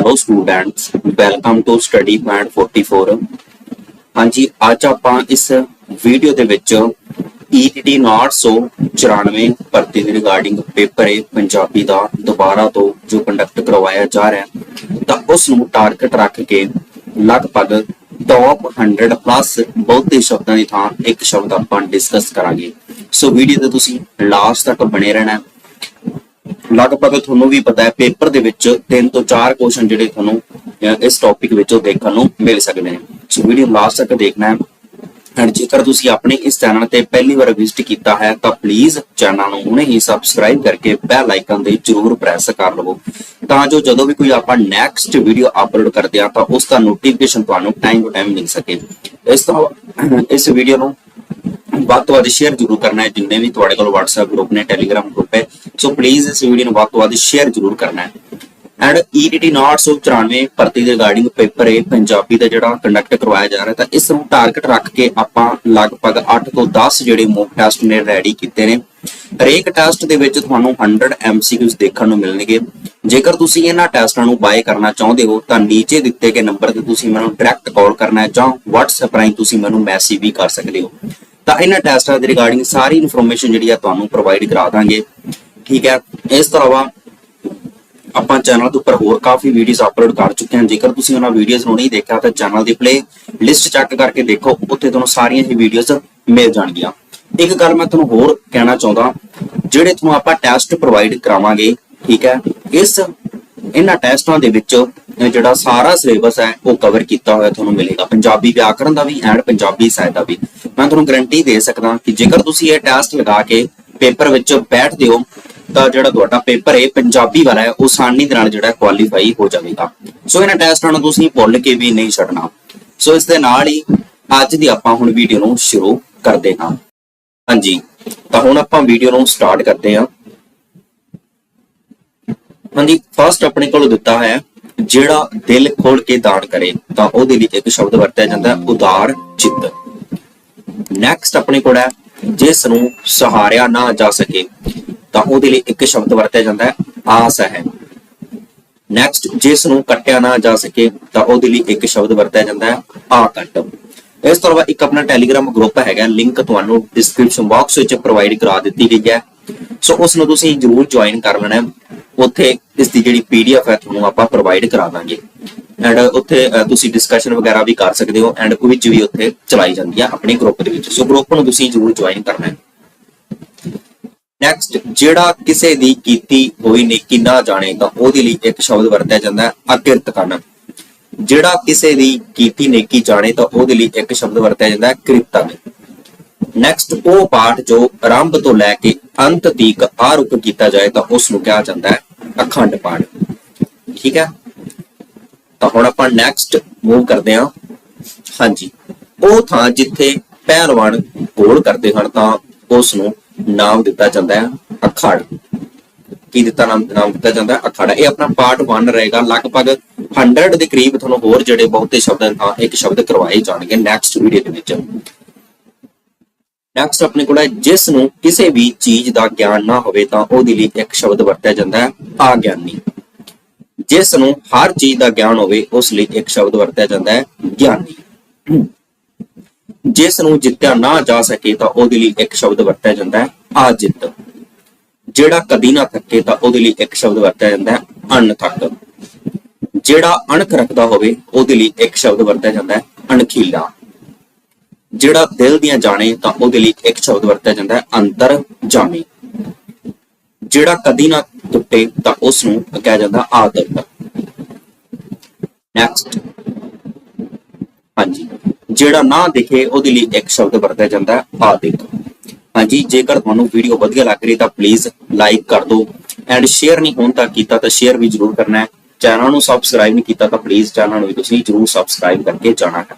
Hello students welcome to Study Point 44 ਹਾਂਜੀ, ਅੱਜ ਆਪਾਂ ਇਸ ਵੀਡੀਓ ਦੇ ਵਿੱਚ E 994 ਭਰਤੀ ਦੇ ਰਿਗਾਰਡਿੰਗ ਪੇਪਰ ਹੈ ਪੰਜਾਬੀ ਦਾ ਦੁਬਾਰਾ ਤੋਂ ਜੋ ਕੰਡਕਟ ਕਰਵਾਇਆ ਜਾ ਰਿਹਾ ਹੈ, ਤਾਂ ਉਸ ਨੂੰ ਟਾਰਗੇਟ ਰੱਖ ਕੇ ਲਗਭਗ ਟੌਪ 100 ਪਲੱਸ ਬਹੁਤੇ ਸ਼ਬਦਾਂ ਦੀ ਥਾਂ ਇੱਕ ਸ਼ਬਦ ਆਪਾਂ ਡਿਸਕਸ ਕਰਾਂਗੇ। ਸੋ ਵੀਡੀਓ ਤੇ ਤੁਸੀਂ ਲਾਸਟ ਤੱਕ ਬਣੇ ਰਹਿਣਾ ਲਗਭਗ ਤੁਹਾਨੂੰ ਵੀ ਪਤਾ ਹੈ, ਪੇਪਰ ਦੇ ਵਿੱਚ ਤਿੰਨ ਤੋਂ ਚਾਰ ਕੁਐਸਚਨ ਜਿਹੜੇ ਤੁਹਾਨੂੰ ਇਸ ਟੌਪਿਕ ਵਿੱਚੋਂ ਦੇਖਣ ਨੂੰ ਮਿਲ ਸਕਦੇ ਨੇ। ਸੋ ਵੀਡੀਓ ਲਾਸਟ ਤੱਕ ਦੇਖਣਾ ਹੈ। ਐਂਡ ਜੇਕਰ ਤੁਸੀਂ ਆਪਣੇ ਇਸ ਚੈਨਲ ਤੇ ਪਹਿਲੀ ਵਾਰ ਵਿਜ਼ਿਟ ਕੀਤਾ ਹੈ, ਤਾਂ ਪਲੀਜ਼ ਚੈਨਲ ਨੂੰ ਹੁਣੇ ਹੀ ਸਬਸਕ੍ਰਾਈਬ ਕਰਕੇ ਬੈਲ ਆਈਕਨ ਤੇ ਜਰੂਰ ਪ੍ਰੈਸ ਕਰ ਲਵੋ। ਤਾਂ ਜੋ ਜਦੋਂ ਵੀ ਕੋਈ ਆਪਾਂ ਨੈਕਸਟ ਵੀਡੀਓ ਅਪਲੋਡ ਕਰਦੇ ਆ ਤਾਂ ਉਸ ਦਾ ਨੋਟੀਫਿਕੇਸ਼ਨ ਤੁਹਾਨੂੰ ਟਾਈਮ ਟੂ ਟਾਈਮ ਮਿਲ ਸਕੇ। ਇਸ ਤੋਂ, ਇਸ ਵੀਡੀਓ ਨੂੰ ਵੱਧ ਤੋਂ ਵੱਧ ਸ਼ੇਅਰ ਜ਼ਰੂਰ ਕਰਨਾ ਹੈ, ਜਿੰਨੇ ਵੀ ਤੁਹਾਡੇ ਕੋਲ WhatsApp ਗਰੁੱਪ ਨੇ, Telegram ਗਰੁੱਪ ਹੈ। ਸੋ ਪਲੀਜ਼ ਇਸ ਵੀਡੀਓ ਨੂੰ ਵੱਧ ਤੋਂ ਵੱਧ ਸ਼ੇਅਰ ਜ਼ਰੂਰ ਕਰਨਾ ਹੈ। ਐਂਡ E 994 ਭਰਤੀ ਦੇ ਰਿਗਾਰਡਿੰਗ ਪੇਪਰ ਹੈ, ਪੰਜਾਬੀ ਦਾ ਜਿਹੜਾ ਕੰਡਕਟ ਕਰਵਾਇਆ ਜਾ ਰਿਹਾ ਤਾਂ ਇਸ ਨੂੰ ਟਾਰਗੇਟ ਰੱਖ ਕੇ ਆਪਾਂ ਲਗਭਗ 8 ਤੋਂ 10 ਜਿਹੜੇ ਮੌਕ ਟੈਸਟ ਨੇ ਰੈਡੀ ਕੀਤੇ ਨੇ। ਹਰੇਕ ਟੈਸਟ ਦੇ ਵਿੱਚ ਤੁਹਾਨੂੰ 100 MCQs ਦੇਖਣ ਨੂੰ ਮਿਲਣਗੇ। ਜੇਕਰ ਤੁਸੀਂ ਇਹਨਾਂ ਟੈਸਟਾਂ ਨੂੰ ਬਾਏ ਕਰਨਾ ਚਾਹੁੰਦੇ ਹੋ, ਤਾਂ ਨੀਚੇ ਦਿੱਤੇ ਗਏ ਨੰਬਰ ਤੇ ਤੁਸੀਂ ਮੈਨੂੰ ਡਾਇਰੈਕਟ ਕਾਲ ਕਰਨਾ ਹੈ ਜਾਂ WhatsApp ਰਾਹੀਂ ਤੁਸੀਂ ਮੈਨੂੰ ਮੈਸੇਜ ਵੀ ਕਰ ਸਕਦੇ ਹੋ। ਤਾਂ ਇਹਨਾਂ ਟੈਸਟਾਂ ਦੇ ਰਿਗਾਰਡਿੰਗ ਸਾਰੀ ਇਨਫੋਰਮੇਸ਼ਨ ਜਿਹੜੀ ਆ ਤੁਹਾਨੂੰ ਪ੍ਰੋਵਾਈਡ ਕਰਾ ਦਾਂਗੇ। ਠੀਕ ਹੈ? ਇਸ ਤੋਂ ਇਲਾਵਾ ਆਪਾਂ ਚੈਨਲ ਦੇ ਉੱਪਰ ਹੋਰ ਕਾਫੀ ਵੀਡੀਓਜ਼ ਅਪਲੋਡ ਕਰ ਚੁੱਕੇ ਹਾਂ। ਜੇਕਰ ਤੁਸੀਂ ਉਹਨਾਂ ਵੀਡੀਓਜ਼ ਨੂੰ ਨਹੀਂ ਦੇਖਿਆ, ਤਾਂ ਚੈਨਲ ਦੀ ਪਲੇ ਲਿਸਟ ਚੈੱਕ ਕਰਕੇ ਦੇਖੋ। ਉੱਥੇ ਤੁਹਾਨੂੰ ਸਾਰੀਆਂ ਹੀ ਵੀਡੀਓਜ਼ ਮਿਲ ਜਾਣਗੀਆਂ। ਇੱਕ ਗੱਲ ਮੈਂ ਤੁਹਾਨੂੰ ਹੋਰ ਕਹਿਣਾ ਚਾਹੁੰਦਾ, ਜਿਹੜੇ ਤੁਹਾਨੂੰ ਆਪਾਂ ਟੈਸਟ ਪ੍ਰੋਵਾਈਡ ਕਰਾਵਾਂਗੇ, ਠੀਕ ਹੈ? ਇਸ ਇਹਨਾਂ ਟੈਸਟਾਂ ਦੇ ਵਿੱਚ ਜਿਹੜਾ ਸਾਰਾ ਸਿਲੇਬਸ ਹੈ, ਉਹ ਕਵਰ ਕੀਤਾ ਹੋਇਆ ਤੁਹਾਨੂੰ ਮਿਲੇਗਾ। ਪੰਜਾਬੀ ਵਿਆਕਰਣ ਦਾ ਵੀ ਐਂਡ ਪੰਜਾਬੀ ਸਾਹਿਤ ਦਾ ਵੀ। ਮੈਂ ਤੁਹਾਨੂੰ ਗਾਰੰਟੀ ਦੇ ਸਕਦਾ ਕਿ ਜੇਕਰ ਤੁਸੀਂ ਇਹ ਟੈਸਟ ਲਗਾ ਕੇ ਪੇਪਰ ਵਿੱਚ ਬੈਠਦੇ ਹੋ ਤਾਂ ਜਿਹੜਾ ਤੁਹਾਡਾ ਪੇਪਰ ਹੈ ਪੰਜਾਬੀ ਵਾਲਾ ਹੈ, ਉਹ ਆਸਾਨੀ ਦੇ ਨਾਲ ਜਿਹੜਾ ਕੁਆਲੀਫਾਈ ਹੋ ਜਾਵੇਗਾ। ਸੋ ਇਹਨਾਂ ਟੈਸਟਾਂ ਨੂੰ ਤੁਸੀਂ ਭੁੱਲ ਕੇ ਵੀ ਨਹੀਂ ਛੱਡਣਾ। ਸੋ ਇਸ ਦੇ ਨਾਲ ਹੀ ਅੱਜ ਦੀ ਆਪਾਂ ਹੁਣ ਵੀਡੀਓ ਨੂੰ ਸ਼ੁਰੂ ਕਰਦੇ ਹਾਂ। ਹਾਂਜੀ, ਤਾਂ ਹੁਣ ਆਪਾਂ ਵੀਡੀਓ ਨੂੰ ਸਟਾਰਟ ਕਰਦੇ ਹਾਂ। ਹਾਂਜੀ ਫਸਟ ਆਪਣੇ ਕੋਲ ਦਿੱਤਾ ਹੈ, ਜਿਹੜਾ ਦਿਲ ਖੋਲ ਕੇ ਦਾਨ ਕਰੇ, ਤਾਂ ਉਹਦੇ ਲਈ ਇੱਕ ਸ਼ਬਦ ਵਰਤਿਆ ਜਾਂਦਾ ਉਦਾਰ ਚਿੱਤ। ਨੈਕਸਟ ਆਪਣੇ ਕੋਲ ਹੈ ਜਿਸ ਨੂੰ ਸਹਾਰਿਆ ਨਾ ਜਾ ਸਕੇ, ਤਾਂ ਉਹਦੇ ਲਈ ਇੱਕ ਸ਼ਬਦ ਵਰਤਿਆ ਜਾਂਦਾ ਹੈ ਆਸ ਹੈ ਨੈਕਸਟ ਜਿਸ ਨੂੰ ਕੱਟਿਆ ਨਾ ਜਾ ਸਕੇ, ਤਾਂ ਉਹਦੇ ਲਈ ਇੱਕ ਸ਼ਬਦ ਵਰਤਿਆ ਜਾਂਦਾ ਹੈ ਆ ਕੱਟ ਇਸ ਤੋਂ ਇਲਾਵਾ ਇੱਕ ਆਪਣਾ ਟੈਲੀਗ੍ਰਾਮ ਗਰੁੱਪ ਹੈਗਾ ਲਿੰਕ ਤੁਹਾਨੂੰ ਡਿਸਕ੍ਰਿਪਸ਼ਨ ਬਾਕਸ ਵਿੱਚ ਪ੍ਰੋਵਾਈਡ ਕਰਾ ਦਿੱਤੀ ਗਈ ਹੈ। ਸੋ ਉਸ ਨੂੰ ਤੁਸੀਂ ਜਰੂਰ ਜੁਆਇਨ ਕਰ ਲੈਣਾ ਉੱਥੇ ਇਸ ਦੀ ਜਿਹੜੀ ਪੀਡੀਐਫ ਹੈ, ਤੁਹਾਨੂੰ ਆਪਾਂ ਪ੍ਰੋਵਾਈਡ ਕਰਾ ਦਾਂਗੇ। ਐਂਡ uh, ਉੱਥੇ uh, ਤੁਸੀਂ ਡਿਸਕਸ਼ਨ ਵਗੈਰਾ ਵੀ ਕਰ ਸਕਦੇ ਹੋ ਐਂਡ ਕੁਇਜ਼ ਵੀ ਉੱਥੇ ਚਲਾਈ ਜਾਂਦੀ ਹੈ ਆਪਣੇ ਗਰੁੱਪ ਦੇ ਵਿੱਚ। ਸੋ ਗਰੁੱਪ ਨੂੰ ਤੁਸੀਂ ਜਰੂਰ ਜੁਆਇਨ ਕਰਨਾ ਹੈ। ਨੈਕਸਟ ਜਿਹੜਾ ਕਿਸੇ ਦੀ ਕੀਤੀ ਹੋਈ ਨੇਕੀ ਨਾ ਜਾਣੇ ਤਾਂ ਉਹਦੇ ਲਈ ਇੱਕ ਸ਼ਬਦ ਵਰਤਿਆ ਜਾਂਦਾ ਹੈ ਅਕਿਰਤ ਕਰਨ ਜਿਹੜਾ ਕਿਸੇ ਦੀ ਕੀਤੀ ਨੇਕੀ ਜਾਣੇ ਤਾਂ ਉਹਦੇ ਲਈ ਇੱਕ ਸ਼ਬਦ ਵਰਤਿਆ ਜਾਂਦਾ ਹੈ ਕ੍ਰਿਤਨ ਨੈਕਸਟ ਉਹ ਪਾਠ ਜੋ ਆਰੰਭ ਤੋਂ ਲੈ ਕੇ ਅੰਤ ਤੀਕ ਆਰੁਕ ਕੀਤਾ ਜਾਏ ਤਾਂ ਉਸ ਨੂੰ ਕਿਹਾ ਜਾਂਦਾ ਹੈ, ਅਖੰਡ ਪਾਠ। ਠੀਕ ਹੈ? ਤਾਂ ਹੁਣ ਆਪਾਂ ਨੈਕਸਟ ਮੂਵ ਕਰਦੇ ਹਾਂ। ਹਾਂਜੀ। ਉਹ ਥਾਂ ਜਿੱਥੇ ਪਹਿਲਵਾਨ ਗੋਲ ਕਰਦੇ ਹਨ, ਤਾਂ ਉਸ ਨੂੰ ਨਾਮ ਦਿੱਤਾ ਜਾਂਦਾ ਹੈ ਅਖਾੜ। ਕੀ ਦਿੱਤਾ ਨਾਮ ਨਾਮ ਦਿੱਤਾ ਜਾਂਦਾ ਹੈ ਅਖਾੜਾ। ਇਹ ਆਪਣਾ ਪਾਰਟ 1 ਰਹੇਗਾ। ਲਗਭਗ 100 ਦੇ ਕਰੀਬ ਤੁਹਾਨੂੰ ਹੋਰ ਜਿਹੜੇ ਬਹੁਤੇ ਸ਼ਬਦਾਂ ਤਾਂ ਇੱਕ ਸ਼ਬਦ ਕਰਵਾਏ ਜਾਣਗੇ ਨੈਕਸਟ ਵੀਡੀਓ ਦੇ ਵਿੱਚ। ਨੈਕਸਟ ਆਪਣੇ ਕੋਲ ਹੈ ਜਿਸ ਨੂੰ ਕਿਸੇ ਵੀ ਚੀਜ਼ ਦਾ ਗਿਆਨ ਨਾ ਹੋਵੇ, ਤਾਂ ਉਹਦੇ ਲਈ ਇੱਕ ਸ਼ਬਦ ਵਰਤਿਆ ਜਾਂਦਾ ਹੈ ਆਗਿਆਨੀ। ਜਿਸ ਨੂੰ ਹਰ ਚੀਜ਼ ਦਾ ਗਿਆਨ ਹੋਵੇ, ਉਸ ਲਈ ਇੱਕ ਸ਼ਬਦ ਵਰਤਿਆ ਜਾਂਦਾ ਹੈ, ਗਿਆਨੀ। ਜਿਸ ਨੂੰ ਜਿੱਤਿਆ ਨਾ ਜਾ ਸਕੇ ਤਾਂ ਉਹਦੇ ਲਈ ਇੱਕ ਸ਼ਬਦ ਵਰਤਿਆ ਜਾਂਦਾ ਹੈ, ਆਜਿਤ। ਜਿਹੜਾ ਕਦੀ ਨਾ ਥੱਕੇ ਤਾਂ ਉਹਦੇ ਲਈ ਇੱਕ ਸ਼ਬਦ ਵਰਤਿਆ ਜਾਂਦਾ ਹੈ, ਅਣਥੱਕ। ਜਿਹੜਾ ਅਣਖ ਰੱਖਦਾ ਹੋਵੇ, ਉਹਦੇ ਲਈ ਇੱਕ ਸ਼ਬਦ ਵਰਤਿਆ ਜਾਂਦਾ ਹੈ, ਅਣਖੀਲਾ। ਜਿਹੜਾ ਦਿਲ ਦੀਆਂ ਜਾਣੇ ਤਾਂ ਉਹਦੇ ਲਈ ਇੱਕ ਸ਼ਬਦ ਵਰਤਿਆ ਜਾਂਦਾ ਹੈ ਅੰਤਰ ਜਾਮੀ ਜਿਹੜਾ ਕਦੀ ਨਾ ਟੁੱਟੇ ਤਾਂ ਉਸ ਨੂੰ ਕਿਹਾ ਜਾਂਦਾ ਆਦਰ ਨੈਕਸਟ ਹਾਂਜੀ। ਜਿਹੜਾ ਨਾ ਦਿਖੇ, ਉਹਦੇ ਲਈ ਇੱਕ ਸ਼ਬਦ ਵਰਤਿਆ ਜਾਂਦਾ ਹੈ ਆਦਿਕ ਹਾਂਜੀ, ਜੇਕਰ ਤੁਹਾਨੂੰ ਵੀਡੀਓ ਵਧੀਆ ਲੱਗ ਰਹੀ ਤਾਂ ਪਲੀਜ਼ ਲਾਈਕ ਕਰ ਦਿਓ। ਐਂਡ ਸ਼ੇਅਰ ਨਹੀਂ ਹੋਣ ਤਾਂ ਕੀਤਾ ਤਾਂ ਸ਼ੇਅਰ ਵੀ ਜ਼ਰੂਰ ਕਰਨਾ ਹੈ। ਚੈਨਲ ਨੂੰ ਸਬਸਕ੍ਰਾਈਬ ਨਹੀਂ ਕੀਤਾ ਤਾਂ ਪਲੀਜ਼ ਚੈਨਲ ਨੂੰ ਵੀ ਤੁਸੀਂ ਜ਼ਰੂਰ ਸਬਸਕ੍ਰਾਈਬ ਕਰਕੇ ਜਾਣਾ ਹੈ।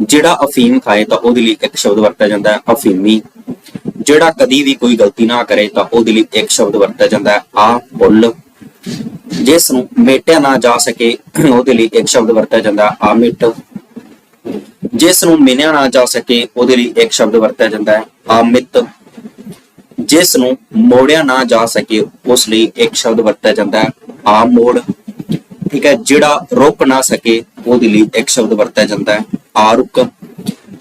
ਜਿਹੜਾ ਅਫੀਮ ਖਾਏ ਤਾਂ ਉਹਦੇ ਲਈ ਇੱਕ ਸ਼ਬਦ ਵਰਤਿਆ ਜਾਂਦਾ ਹੈ, ਅਫੀਮੀ। ਜਿਹੜਾ ਕਦੀ ਵੀ ਕੋਈ ਗਲਤੀ ਨਾ ਕਰੇ ਤਾਂ ਉਹਦੇ ਲਈ ਇੱਕ ਸ਼ਬਦ ਵਰਤਿਆ ਜਾਂਦਾ ਹੈ, ਆ ਬੁੱਲ। ਜਿਸ ਨੂੰ ਮੇਟਿਆ ਨਾ ਜਾ ਸਕੇ, ਉਹਦੇ ਲਈ ਇੱਕ ਸ਼ਬਦ ਵਰਤਿਆ ਜਾਂਦਾ ਹੈ, ਆ ਮਿੱਟ। ਜਿਸ ਨੂੰ ਮਿਨਿਆ ਨਾ ਜਾ ਸਕੇ, ਉਹਦੇ ਲਈ ਇੱਕ ਸ਼ਬਦ ਵਰਤਿਆ ਜਾਂਦਾ ਹੈ, ਆ ਮਿੱਤ। ਜਿਸ ਨੂੰ ਮੋੜਿਆ ਨਾ ਜਾ ਸਕੇ, ਉਸ ਲਈ ਇੱਕ ਸ਼ਬਦ ਵਰਤਿਆ ਜਾਂਦਾ ਹੈ, ਆ ਮੋੜ। ਠੀਕ ਹੈ, ਜਿਹੜਾ ਰੁਕ ਨਾ ਸਕੇ, ਉਹਦੇ ਲਈ ਇੱਕ ਸ਼ਬਦ ਵਰਤਿਆ ਜਾਂਦਾ ਹੈ ਆਰੁਕ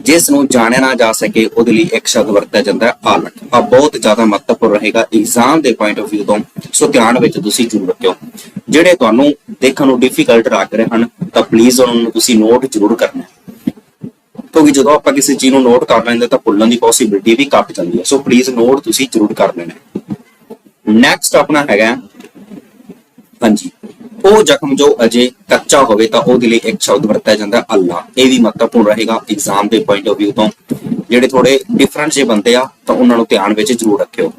ਜਿਸ ਨੂੰ ਜਾਣਿਆ ਨਾ ਜਾ ਸਕੇ, ਉਹਦੇ ਲਈ ਇੱਕ ਸ਼ਬਦ ਵਰਤਿਆ ਜਾਂਦਾ ਹੈ ਆਲਕ ਆ ਬਹੁਤ ਜ਼ਿਆਦਾ ਮਹੱਤਵਪੂਰਨ ਰਹੇਗਾ ਐਗਜ਼ਾਮ ਦੇ ਪੁਆਇੰਟ ਆਫ View ਤੋਂ, ਸੋ ਧਿਆਨ ਵਿੱਚ ਤੁਸੀਂ ਜ਼ਰੂਰ ਰੱਖਿਓ। ਜਿਹੜੇ ਤੁਹਾਨੂੰ ਦੇਖਣ ਨੂੰ ਡਿਫਿਕਲਟ ਲੱਗ ਰਹੇ ਹਨ, ਤਾਂ ਪਲੀਜ਼ ਉਹਨਾਂ ਨੂੰ ਤੁਸੀਂ ਨੋਟ ਜ਼ਰੂਰ ਕਰਨਾ ਕਿਉਂਕਿ ਜਦੋਂ ਆਪਾਂ ਕਿਸੇ ਚੀਜ਼ ਨੂੰ ਨੋਟ ਕਰ ਲੈਂਦੇ ਤਾਂ ਭੁੱਲਣ ਦੀ ਪੋਸਿਬਿਲਿਟੀ ਵੀ ਘੱਟ ਜਾਂਦੀ ਹੈ। ਸੋ ਪਲੀਜ਼ ਨੋਟ ਤੁਸੀਂ ਜ਼ਰੂਰ ਕਰ ਲੈਣਾ ਨੈਕਸਟ ਆਪਣਾ ਹੈਗਾ ਹਾਂਜੀ। ਉਹ ਜ਼ਖਮ ਜੋ ਅਜੇ ਕੱਚਾ ਹੋਵੇ ਤਾਂ ਉਹਦੇ ਲਈ ਇੱਕ ਸ਼ਬਦ ਵਰਤਿਆ ਜਾਂਦਾ ਅੱਲਾ। ਇਹ ਵੀ ਮਹੱਤਵਪੂਰਨ ਰਹੇਗਾ ਐਗਜ਼ਾਮ ਦੇ ਪੁਆਇੰਟ ਆਫ View ਤੋਂ। ਜਿਹੜੇ ਥੋੜੇ ਡਿਫਰੈਂਟ ਜੇ ਬੰਦੇ ਆ, ਤਾਂ ਉਹਨਾਂ ਨੂੰ ਧਿਆਨ ਵਿੱਚ ਜ਼ਰੂਰ ਰੱਖਿਓ।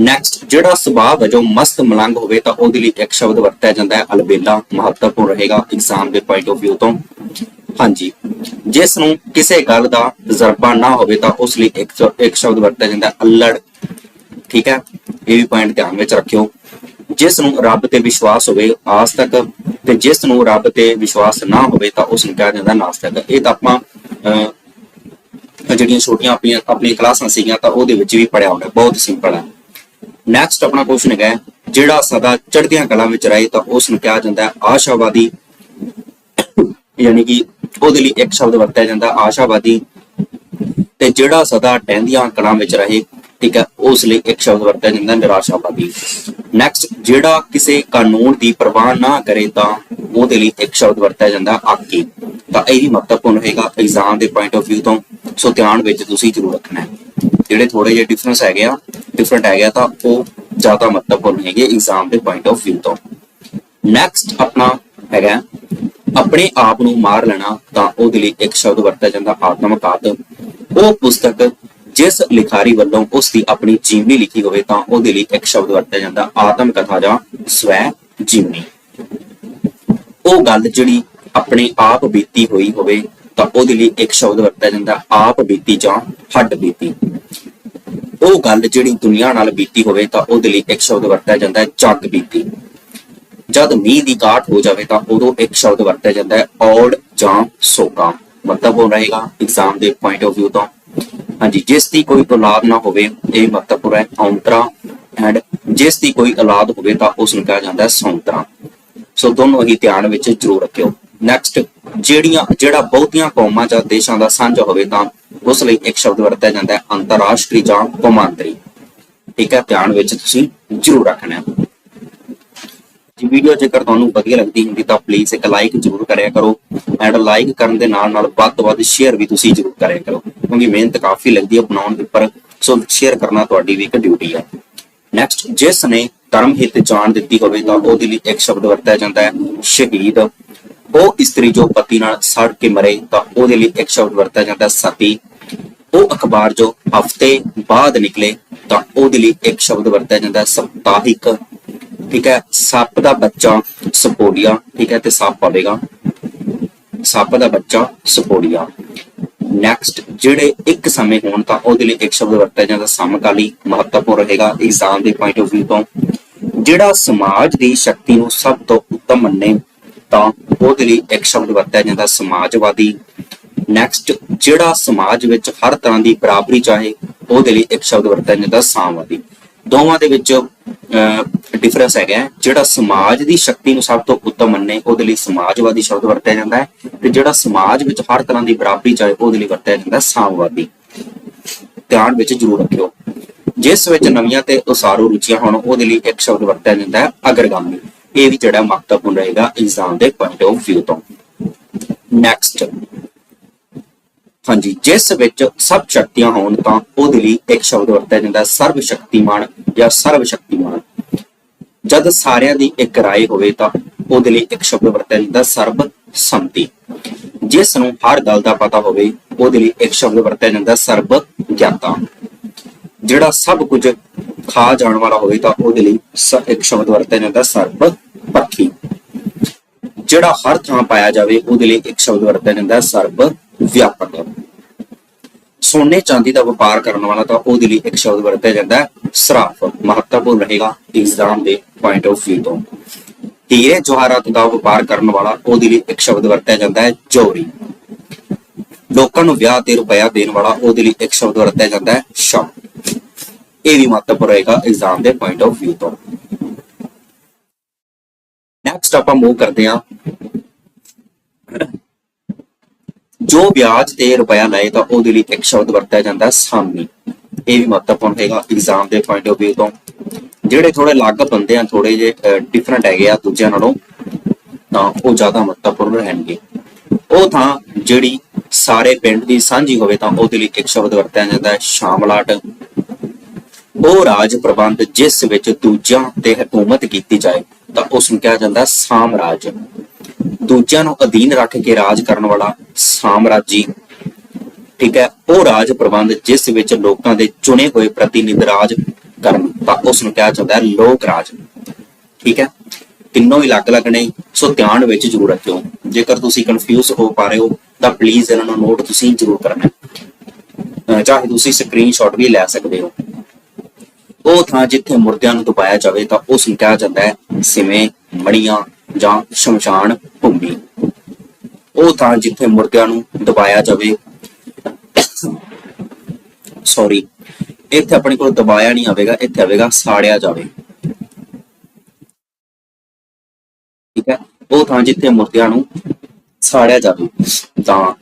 ਨੈਕਸਟ ਜਿਹੜਾ ਸੁਭਾਅ ਹੈ, ਜੋ ਮਸਤ ਮਲੰਗ ਹੋਵੇ ਤਾਂ ਉਹਦੇ ਲਈ ਇੱਕ ਸ਼ਬਦ ਵਰਤਿਆ ਜਾਂਦਾ ਹੈ ਅਲਬੇਲਾ। ਮਹੱਤਵਪੂਰਨ ਰਹੇਗਾ ਐਗਜ਼ਾਮ ਦੇ ਪੁਆਇੰਟ ਆਫ View ਤੋਂ। ਹਾਂਜੀ, ਜਿਸ ਨੂੰ ਕਿਸੇ ਗੱਲ ਦਾ ਤਜਰਬਾ ਨਾ ਹੋਵੇ ਤਾਂ ਉਸ ਲਈ ਇੱਕ ਇੱਕ ਸ਼ਬਦ ਵਰਤਿਆ ਜਾਂਦਾ ਅੱਲੜ। ਠੀਕ ਹੈ? ਇਹ ਵੀ ਪੁਆਇੰਟ ਧਿਆਨ ਵਿੱਚ ਰੱਖਿਓ। ਜਿਸ ਨੂੰ ਰੱਬ ਤੇ ਵਿਸ਼ਵਾਸ ਹੋਵੇ, ਆਸ ਤੇ ਜਿਸ ਨੂੰ ਰੱਬ ਤੇ ਵਿਸ਼ਵਾਸ ਨਾ ਹੋਵੇ ਤਾਂ ਉਸ ਨੂੰ ਕਿਹਾ ਜਾਂਦਾ ਨਾਸਤਕ ਇਹ ਤਾਂ ਆਪਾਂ ਜਿਹੜੀਆਂ ਛੋਟੀਆਂ ਆਪਣੀਆਂ ਆਪਣੀਆਂ ਕਲਾਸਾਂ ਸੀਗੀਆਂ ਤਾਂ ਉਹਦੇ ਵਿੱਚ ਵੀ ਪੜਿਆ ਹੋਣਾ ਬਹੁਤ ਸਿੰਪਲ ਹੈ। ਨੈਕਸਟ ਆਪਣਾ ਕੁਐਸਚਨ ਹੈਗਾ ਜਿਹੜਾ ਸਦਾ ਚੜ੍ਹਦੀਆਂ ਕਲਾਂ ਵਿੱਚ ਰਹੇ ਤਾਂ ਉਸ ਨੂੰ ਕਿਹਾ ਜਾਂਦਾ ਹੈ ਆਸ਼ਾਵਾਦੀ। ਯਾਨੀ ਕਿ ਉਹਦੇ ਲਈ ਇੱਕ ਸ਼ਬਦ ਵਰਤਿਆ ਜਾਂਦਾ, ਆਸ਼ਾਵਾਦੀ। ਤੇ ਜਿਹੜਾ ਸਦਾ ਟਹਿੰਦੀਆਂ ਕਲਾਂ ਵਿੱਚ ਰਹੇ ਠੀਕ ਹੈ ਉਸ ਲਈ ਇੱਕ ਸ਼ਬਦ ਵਰਤਿਆ ਜਾਂਦਾ ਹੈ, ਨਿਰਾਸ਼ਾਵਾਦੀ ਨੈਕਸਟ ਜਿਹੜਾ ਕਿਸੇ ਕਾਨੂੰਨ ਦੀ ਪਰਵਾਹ ਨਾ ਕਰੇ ਤਾਂ ਉਹਦੇ ਲਈ ਇੱਕ ਸ਼ਬਦ ਵਰਤਿਆ ਜਾਂਦਾ ਆਕੀ। ਤਾਂ ਇਹ ਵੀ ਮਹੱਤਵਪੂਰਨ ਹੋਏਗਾ ਐਗਜ਼ਾਮ ਦੇ ਪੁਆਇੰਟ ਆਫ View ਤੋਂ। ਸੋ ਧਿਆਨ ਵਿੱਚ ਤੁਸੀਂ ਜ਼ਰੂਰ ਰੱਖਣਾ ਹੈ। ਜਿਹੜੇ ਥੋੜੇ ਜਿਹੇ ਡਿਫਰੈਂਸ ਹੈਗੇ ਆ ਡਿਫਰੈਂਟ ਹੈਗੇ ਆ ਤਾਂ ਉਹ ਜ਼ਿਆਦਾ ਮਹੱਤਵਪੂਰਨ ਹੈਗੇ ਐਗਜ਼ਾਮ ਦੇ ਪੁਆਇੰਟ ਆਫ View ਤੋਂ। ਨੈਕਸਟ ਆਪਣਾ ਹੈਗਾ ਆਪਣੇ ਆਪ ਨੂੰ ਮਾਰ ਲੈਣਾ ਤਾਂ ਉਹਦੇ ਲਈ ਇੱਕ ਸ਼ਬਦ ਵਰਤਿਆ ਜਾਂਦਾ ਆਤਮਘਾਤ। ਉਹ ਪੁਸਤਕ ਜਿਸ ਲਿਖਾਰੀ ਵੱਲੋਂ ਉਸ ਦੀ ਆਪਣੀ ਜੀਵਨੀ ਲਿਖੀ ਹੋਵੇ ਤਾਂ ਉਹਦੇ ਲਈ ਇੱਕ ਸ਼ਬਦ ਵਰਤਿਆ ਜਾਂਦਾ, ਆਤਮ ਕਥਾ ਜਾਂ ਸਵੈ ਜੀਵਨੀ। ਉਹ ਗੱਲ ਜਿਹੜੀ ਆਪਣੇ ਆਪ ਬੀਤੀ ਹੋਈ ਹੋਵੇ ਤਾਂ ਉਹਦੇ ਲਈ ਇੱਕ ਸ਼ਬਦ ਵਰਤਿਆ ਜਾਂਦਾ, ਆਪ ਬੀਤੀ ਜਾਂ ਹੱਡ ਬੀਤੀ। ਉਹ ਗੱਲ ਜਿਹੜੀ ਦੁਨੀਆ ਨਾਲ ਬੀਤੀ ਹੋਵੇ ਤਾਂ ਉਹਦੇ ਲਈ ਇੱਕ ਸ਼ਬਦ ਵਰਤਿਆ ਜਾਂਦਾ ਹੈ ਜੱਗ ਬੀਤੀ। ਜਦ ਮੀਂਹ ਦੀ ਘਾਟ ਹੋ ਜਾਵੇ ਤਾਂ ਉਦੋਂ ਇੱਕ ਸ਼ਬਦ ਵਰਤਿਆ ਜਾਂਦਾ ਹੈ ਔੜ ਜਾਂ ਸੋਕਾ। ਮਹੱਤਵਪੂਰਨ ਰਹੇਗਾ ਐਗਜ਼ਾਮ ਦੇ ਪੁਆਇੰਟ ਆਫ View ਤੋਂ। ਹਾਂਜੀ, ਜਿਸ ਦੀ ਕੋਈ ਔਲਾਦ ਨਾ ਹੋਵੇ, ਇਹ ਮਹੱਤਵਪੂਰਨ ਹੈ, ਔਂਤਰਾ ਐਂਡ ਜਿਸ ਦੀ ਕੋਈ ਔਲਾਦ ਹੋਵੇ ਤਾਂ ਉਸ ਨੂੰ ਕਿਹਾ ਜਾਂਦਾ ਹੈ ਸੌਂਤਰਾ। ਸੋ ਦੋਨੋਂ ਹੀ ਧਿਆਨ ਵਿੱਚ ਜ਼ਰੂਰ ਰੱਖਿਓ। ਨੈਕਸਟ ਜਿਹੜੀਆਂ, ਜਿਹੜਾ ਬਹੁਤੀਆਂ ਕੌਮਾਂ ਜਾਂ ਦੇਸ਼ਾਂ ਦਾ ਸਾਂਝਾ ਹੋਵੇ ਤਾਂ ਉਸ ਲਈ ਇੱਕ ਸ਼ਬਦ ਵਰਤਿਆ ਜਾਂਦਾ ਹੈ ਅੰਤਰਰਾਸ਼ਟਰੀ ਜਾਂ ਕੌਮਾਂਤਰੀ। ਠੀਕ ਹੈ, ਧਿਆਨ ਵਿੱਚ ਤੁਸੀਂ ਜ਼ਰੂਰ ਰੱਖਣਾ ਹੈ। ਜੀ ਵੀਡੀਓ ਜੇਕਰ ਤੁਹਾਨੂੰ ਵਧੀਆ ਲੱਗਦੀ ਹੁੰਦੀ ਤਾਂ ਪਲੀਜ਼ ਇੱਕ ਲਾਈਕ ਜ਼ਰੂਰ ਕਰਿਆ ਕਰੋ ਐਂਡ ਲਾਈਕ ਕਰਨ ਦੇ ਨਾਲ ਨਾਲ ਵੱਧ ਤੋਂ ਵੱਧ ਸ਼ੇਅਰ ਵੀ ਤੁਸੀਂ ਜ਼ਰੂਰ ਕਰਿਆ ਕਰੋ ਕਿਉਂਕਿ ਮਿਹਨਤ ਕਾਫੀ ਲੱਗਦੀ ਹੈ ਬਣਾਉਣ ਦੇ ਉੱਪਰ ਸੋ ਸ਼ੇਅਰ ਕਰਨਾ ਤੁਹਾਡੀ ਵੀ ਇੱਕ ਡਿਊਟੀ ਹੈ ਨੈਕਸਟ ਜਿਸ ਨੇ ਧਰਮ ਹਿੱਤ ਜਾਣ ਦਿੱਤੀ ਹੋਵੇ ਤਾਂ ਉਹਦੇ ਲਈ ਇੱਕ ਸ਼ਬਦ ਵਰਤਿਆ ਜਾਂਦਾ ਹੈ, ਸ਼ਹੀਦ। ਉਹ ਇਸਤਰੀ ਜੋ ਪਤੀ ਨਾਲ ਸੜ ਕੇ ਮਰੇ ਤਾਂ ਉਹਦੇ ਲਈ ਇੱਕ ਸ਼ਬਦ ਵਰਤਿਆ ਜਾਂਦਾ ਹੈ ਸਤੀ। ਉਹ ਅਖਬਾਰ ਜੋ ਹਫ਼ਤੇ ਬਾਅਦ ਨਿਕਲੇ ਤਾਂ ਉਹਦੇ ਲਈ ਇੱਕ ਸ਼ਬਦ ਵਰਤਿਆ ਜਾਂਦਾ ਸਪਤਾਹਿਕ। ਠੀਕ ਹੈ? ਸੱਪ ਦਾ ਬੱਚਾ ਸਪੋਡੀਆ, ਠੀਕ ਹੈ? ਤੇ ਸੱਪ ਆਵੇਗਾ ਸੱਪ ਦਾ ਬੱਚਾ ਸਪੋਡੀਆ। ਨੈਕਸਟ ਜਿਹੜੇ ਇੱਕ ਸਮੇਂ ਹੋਣ ਤਾਂ ਉਹਦੇ ਲਈ ਇੱਕ ਸ਼ਬਦ ਵਰਤਿਆ ਜਾਂਦਾ, ਸਮਕਾਲੀ ਮਹੱਤਵਪੂਰਨ ਰਹੇਗਾ ਐਗਜ਼ਾਮ ਦੇ ਪੁਆਇੰਟ ਆਫ View ਤੋਂ। ਜਿਹੜਾ ਸਮਾਜ ਦੀ ਸ਼ਕਤੀ ਨੂੰ ਸਭ ਤੋਂ ਉੱਤਮ ਮੰਨੇ ਤਾਂ ਉਹਦੇ ਲਈ ਇੱਕ ਸ਼ਬਦ ਵਰਤਿਆ ਜਾਂਦਾ, ਸਮਾਜਵਾਦੀ। ਨੈਕਸਟ ਜਿਹੜਾ ਸਮਾਜ ਵਿੱਚ ਹਰ ਤਰ੍ਹਾਂ ਦੀ ਬਰਾਬਰੀ ਚਾਹੇ, ਉਹਦੇ ਲਈ ਇੱਕ ਸ਼ਬਦ ਵਰਤਿਆ ਜਾਂਦਾ, ਸਾਮਵਾਦੀ। ਦੋਵਾਂ ਦੇ ਵਿੱਚ ਡਿਫਰੈਂਸ ਹੈਗਾ ਜਿਹੜਾ ਸਮਾਜ ਦੀ ਸ਼ਕਤੀ ਨੂੰ ਸਭ ਤੋਂ ਉੱਤਮ ਮੰਨੇ, ਉਹਦੇ ਲਈ ਸਮਾਜਵਾਦੀ ਸ਼ਬਦ ਵਰਤਿਆ ਜਾਂਦਾ ਹੈ ਤੇ ਜਿਹੜਾ ਸਮਾਜ ਵਿੱਚ ਹਰ ਤਰ੍ਹਾਂ ਦੀ ਬਰਾਬਰੀ ਚਾਹੇ ਉਹਦੇ ਲਈ ਵਰਤਿਆ ਜਾਂਦਾ ਸਾਮਵਾਦੀ। ਧਿਆਨ ਵਿੱਚ ਜ਼ਰੂਰ ਰੱਖਿਓ। ਜਿਸ ਵਿੱਚ ਨਵੀਆਂ ਤੇ ਉਸਾਰੂ ਰੁਚੀਆਂ ਹੋਣ, ਉਹਦੇ ਲਈ ਇੱਕ ਸ਼ਬਦ ਵਰਤਿਆ ਜਾਂਦਾ ਹੈ, ਅਗਰਗਾਮੀ। ਇਹ ਵੀ ਜਿਹੜਾ ਮਹੱਤਵਪੂਰਨ ਰਹੇਗਾ ਐਗਜ਼ਾਮ ਦੇ ਪੁਆਇੰਟ ਆਫ View ਤੋਂ। ਨੈਕਸਟ ਹਾਂਜੀ, ਜਿਸ ਵਿੱਚ ਸਭ ਸ਼ਕਤੀਆਂ ਹੋਣ ਤਾਂ ਉਹਦੇ ਲਈ ਇੱਕ ਸ਼ਬਦ ਵਰਤਿਆ ਜਾਂਦਾ ਹੈ ਸਰਵ ਸ਼ਕਤੀਮਾਨ ਜਾਂ ਸਰਵ ਸ਼ਕਤੀਮਾਨ ਜਦ ਸਾਰਿਆਂ ਦੀ ਇੱਕ ਰਾਏ ਹੋਵੇ ਤਾਂ ਉਹਦੇ ਲਈ ਇੱਕ ਸ਼ਬਦ ਵਰਤਿਆ ਜਾਂਦਾ ਸਰਬ ਸੰਮਤੀ ਜਿਸ ਨੂੰ ਹਰ ਗੱਲ ਦਾ ਪਤਾ ਹੋਵੇ, ਉਹਦੇ ਲਈ ਇੱਕ ਸ਼ਬਦ ਵਰਤਿਆ ਜਾਂਦਾ ਸਰਬ ਗਿਆਤਾ ਜਿਹੜਾ ਸਭ ਕੁਝ ਖਾ ਜਾਣ ਵਾਲਾ ਹੋਵੇ ਤਾਂ ਉਹਦੇ ਲਈ ਸ- ਇੱਕ ਸ਼ਬਦ ਵਰਤਿਆ ਜਾਂਦਾ ਸਰਬ ਪੱਖੀ ਜਿਹੜਾ ਹਰ ਥਾਂ ਪਾਇਆ ਜਾਵੇ, ਉਹਦੇ ਲਈ ਇੱਕ ਸ਼ਬਦ ਵਰਤਿਆ ਜਾਂਦਾ ਸਰਬ ਵਿਆਪਕ ਸੋਨੇ ਚਾਂਦੀ ਦਾ ਵਪਾਰ ਕਰਨ ਵਾਲਾ ਤਾਂ ਉਹਦੇ ਲਈ ਇੱਕ ਸ਼ਬਦ ਵਰਤਿਆ ਜਾਂਦਾ ਹੈ, ਸਰਾਫ। ਮਹੱਤਵਪੂਰਨ ਰਹੇਗਾ ਐਗਜ਼ਾਮ ਦੇ ਪੁਆਇੰਟ ਆਫ View ਤੋਂ। ਹੀਰੇ ਜਵਾਹਰਾਤ ਦਾ ਵਪਾਰ ਕਰਨ ਵਾਲਾ ਉਹਦੇ ਲਈ ਇੱਕ ਸ਼ਬਦ ਵਰਤਿਆ ਜਾਂਦਾ ਹੈ ਜੋਰੀ ਲੋਕਾਂ ਨੂੰ ਵਿਆਹ ਤੇ ਰੁਪਇਆ ਦੇਣ ਵਾਲਾ ਉਹਦੇ ਲਈ ਇੱਕ ਸ਼ਬਦ ਵਰਤਿਆ ਜਾਂਦਾ ਹੈ, ਸ਼ਮ। ਇਹ ਵੀ ਮਹੱਤਵਪੂਰਨ ਰਹੇਗਾ ਇਗਜ਼ਾਮ ਦੇ ਪੁਆਇੰਟ ਆਫ View ਤੋਂ। ਨੈਕਸਟ ਆਪਾਂ ਮੂਵ ਕਰਦੇ ਹਾਂ। ਜੋ ਵਿਆਜ ਤੇ ਰੁਪਇਆ ਲਏ ਤਾਂ ਉਹਦੇ ਲਈ ਇੱਕ ਸ਼ਬਦ ਵਰਤਿਆ ਜਾਂਦਾ ਸਾਮੀ। ਇਹ ਵੀ ਮਹੱਤਵਪੂਰਨ ਹੈਗਾ ਐਗਜ਼ਾਮ ਦੇ ਪੁਆਇੰਟ ਆਫ View ਤੋਂ। ਜਿਹੜੇ ਥੋੜੇ ਅਲੱਗ ਬੰਦੇ ਆ ਥੋੜੇ ਜੇ ਡਿਫਰੈਂਟ ਹੈਗੇ ਆ ਦੂਜਿਆਂ ਨਾਲੋਂ, ਤਾਂ ਉਹ ਜ਼ਿਆਦਾ ਮਹੱਤਵਪੂਰਨ ਰਹਿਣਗੇ। ਉਹ ਥਾਂ ਜਿਹੜੀ ਸਾਰੇ ਪਿੰਡ ਦੀ ਸਾਂਝੀ ਹੋਵੇ ਤਾਂ ਉਹਦੇ ਲਈ ਇੱਕ ਸ਼ਬਦ ਵਰਤਿਆ ਜਾਂਦਾ ਹੈ, ਸ਼ਾਮਲਾਟ। ਉਹ ਰਾਜ ਪ੍ਰਬੰਧ ਜਿਸ ਵਿੱਚ ਦੂਜਿਆਂ ਤੇ ਹਕੂਮਤ ਕੀਤੀ ਜਾਏ, ਤਾਂ ਉਸ ਨੂੰ ਕਿਹਾ ਜਾਂਦਾ ਸਾਮਰਾਜ। ਦੂਜਿਆਂ ਨੂੰ ਅਧੀਨ ਰੱਖ ਕੇ ਰਾਜ ਕਰਨ ਵਾਲਾ ਸਾਮਰਾਜੀ, ਠੀਕ ਹੈ, ਉਹ ਰਾਜ ਪ੍ਰਬੰਧ ਜਿਸ ਵਿੱਚ ਲੋਕਾਂ ਦੇ ਚੁਣੇ ਹੋਏ ਪ੍ਰਤੀਨਿਧ ਰਾਜ ਕਰਨ ਤਾਂ ਉਸ ਨੂੰ ਕਿਹਾ ਜਾਂਦਾ ਹੈ ਲੋਕ ਰਾਜ, ਠੀਕ ਹੈ, ਤਿੰਨੋਂ ਹੀ ਅਲੱਗ-ਅਲੱਗ ਨੇ, ਸੋ ਧਿਆਨ ਵਿੱਚ ਜ਼ਰੂਰ ਰੱਖਿਓ, ਜੇਕਰ ਤੁਸੀਂ ਕਨਫਿਊਜ਼ ਹੋ ਪਾ ਰਹੇ ਹੋ, ਤਾਂ ਪਲੀਜ਼ ਇਹਨਾਂ ਨੂੰ ਨੋਟ ਤੁਸੀਂ ਜ਼ਰੂਰ ਕਰਨਾ ਚਾਹੇ ਤੁਸੀਂ ਸਕਰੀਨਸ਼ਾਟ ਵੀ ਲੈ ਸਕਦੇ ਹੋ। ਉਹ ਥਾਂ ਜਿੱਥੇ ਮੁਰਦਿਆਂ ਨੂੰ ਦਬਾਇਆ ਜਾਵੇ ਤਾਂ ਉਸ ਨੂੰ ਕਿਹਾ ਜਾਂਦਾ ਹੈ, ਸਿਵੇਂ ਮੜੀਆਂ ਜਾਂ ਸ਼ਮਸ਼ਾਨ ਭੂਮੀ। ਉਹ ਥਾਂ ਜਿੱਥੇ ਮੁਰਦਿਆਂ ਨੂੰ ਦਬਾਇਆ ਜਾਵੇ। ਸੌਰੀ ਇੱਥੇ ਆਪਣੇ ਕੋਲ ਦਬਾਇਆ ਨਹੀਂ ਆਵੇਗਾ ਇੱਥੇ ਆਵੇਗਾ ਸਾੜਿਆ ਜਾਵੇ। ਠੀਕ ਹੈ? ਉਹ ਥਾਂ ਜਿੱਥੇ ਮੁਰਦਿਆਂ ਨੂੰ ਸਾੜਿਆ ਜਾਵੇ ਤਾਂ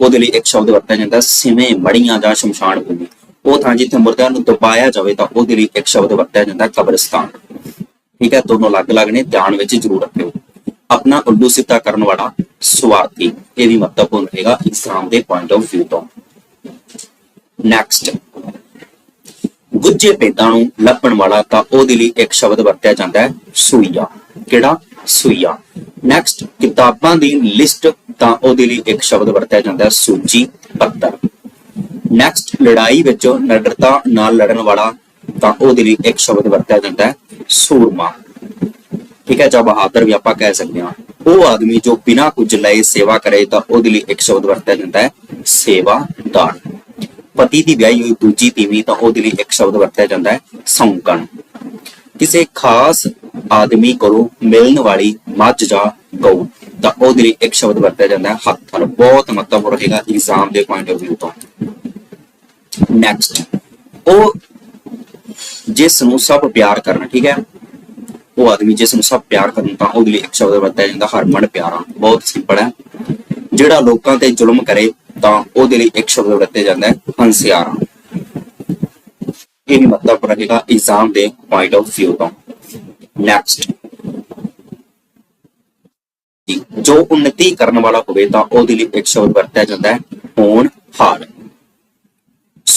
ਉਹਦੇ ਲਈ ਇੱਕ ਸ਼ਬਦ ਵਰਤਿਆ ਜਾਂਦਾ ਹੈ, ਸਿਵੇਂ ਮੜੀਆਂ ਜਾਂ ਸ਼ਮਸ਼ਾਨ ਭੂਮੀ। ਉਹ ਥਾਂ ਜਿੱਥੇ ਮੁਰਦਿਆਂ ਨੂੰ ਦਬਾਇਆ ਜਾਵੇ ਤਾਂ ਉਹਦੇ ਲਈ ਇੱਕ ਸ਼ਬਦ ਵਰਤਿਆ ਜਾਂਦਾ ਹੈ, ਕਬਰਸਤਾਨ ਠੀਕ ਹੈ ਦੋਨੋਂ ਅਲੱਗ-ਅਲੱਗ ਨੇ ਧਿਆਨ ਵਿੱਚ ਜ਼ਰੂਰ ਰੱਖਿਓ। ਆਪਣਾ ਉੱਲੂ ਸਿੱਧਾ ਕਰਨ ਵਾਲਾ ਸਵਾਰਥੀ, ਇਹ ਵੀ ਮਹੱਤਵਪੂਰਨ ਰਹੇਗਾ ਇਸਲਾਮ ਦੇ ਪੁਆਇੰਟ ਆਫ View ਤੋਂ। ਨੈਕਸਟ ਗੁੱਜੇ ਭੇਦਾਂ ਨੂੰ ਲੱਭਣ ਵਾਲਾ ਤਾਂ ਉਹਦੇ ਲਈ ਇੱਕ ਸ਼ਬਦ ਵਰਤਿਆ ਜਾਂਦਾ ਹੈ, ਸੂਈਆ। ਕਿਹੜਾ? ਸੂਈਆ। ਨੈਕਸਟ ਕਿਤਾਬਾਂ ਦੀ ਲਿਸਟ ਤਾਂ ਉਹਦੇ ਲਈ ਇੱਕ ਸ਼ਬਦ ਵਰਤਿਆ ਜਾਂਦਾ ਹੈ, ਸੂਚੀ ਪੱਤਰ। ਨੈਕਸਟ ਲੜਾਈ ਵਿੱਚ ਨਡਰਤਾ ਨਾਲ ਲੜਨ ਵਾਲਾ ਤਾਂ ਉਹਦੇ ਲਈ ਇੱਕ ਸ਼ਬਦ ਵਰਤਿਆ ਜਾਂਦਾ ਹੈ ਸੂਰਮਾ। ਠੀਕ ਹੈ ਜਾਂ ਬਹਾਦਰ ਵੀ ਆਪਾਂ ਕਹਿ ਸਕਦੇ ਹਾਂ। ਉਹ ਆਦਮੀ ਜੋ ਬਿਨਾਂ ਕੁਝ ਲਏ ਸੇਵਾ ਕਰੇ, ਤਾਂ ਉਹਦੇ ਲਈ ਇੱਕ ਸ਼ਬਦ ਵਰਤਿਆ ਜਾਂਦਾ ਹੈ ਸੇਵਾਦਾਰ ਪਤੀ ਦੀ ਵਿਆਹੀ ਹੋਈ ਦੂਜੀ ਤੀਵੀਂ, ਤਾਂ ਉਹਦੇ ਲਈ ਇੱਕ ਸ਼ਬਦ ਵਰਤਿਆ ਜਾਂਦਾ ਹੈ, ਸੌਂਕਣ। ਕਿਸੇ ਖਾਸ ਆਦਮੀ ਕੋਲੋਂ ਮਿਲਣ ਵਾਲੀ ਮੱਝ ਜਾਂ ਗਊ, ਤਾਂ ਉਹਦੇ ਲਈ ਇੱਕ ਸ਼ਬਦ ਵਰਤਿਆ ਜਾਂਦਾ ਹੈ ਹੱਥਰ ਬਹੁਤ ਮਹੱਤਵਪੂਰਨ ਰਹੇਗਾ ਐਗਜ਼ਾਮ ਦੇ ਪੁਆਇੰਟ ਆਫ View ਤੋਂ। ਨੈਕਸਟ ਉਹ ਜਿਸ ਨੂੰ ਸਭ ਪਿਆਰ ਕਰਨ, ਠੀਕ ਹੈ? ਉਹ ਆਦਮੀ ਜਿਸ ਨੂੰ ਸਭ ਪਿਆਰ ਕਰਨ ਤਾਂ ਉਹਦੇ ਲਈ ਇੱਕ ਸ਼ਬਦ ਵਰਤਿਆ ਜਾਂਦਾ, ਹਰਮਨ ਪਿਆਰਾ। ਬਹੁਤ ਸਿੰਪਲ ਹੈ। ਜਿਹੜਾ ਲੋਕਾਂ ਤੇ ਜ਼ੁਲਮ ਕਰੇ ਤਾਂ ਉਹਦੇ ਲਈ ਇੱਕ ਸ਼ਬਦ ਵਰਤਿਆ ਜਾਂਦਾ ਹੈ, ਹੰਸਿਆਰਾ। ਇਹ ਵੀ ਮਤਲਬ ਰਹੇਗਾ ਐਗਜ਼ਾਮ ਦੇ ਪੁਆਇੰਟ ਆਫ ਵਿਊ ਤੋਂ। ਨੈਕਸਟ ਜੋ ਉન્નਤੀ ਕਰਨ ਵਾਲਾ ਹੋਵੇ ਤਾਂ ਉਹਦੇ ਲਈ ਇੱਕ ਸ਼ਬਦ ਵਰਤਿਆ ਜਾਂਦਾ ਹੈ, ਹੋਣ ਹਾਰ।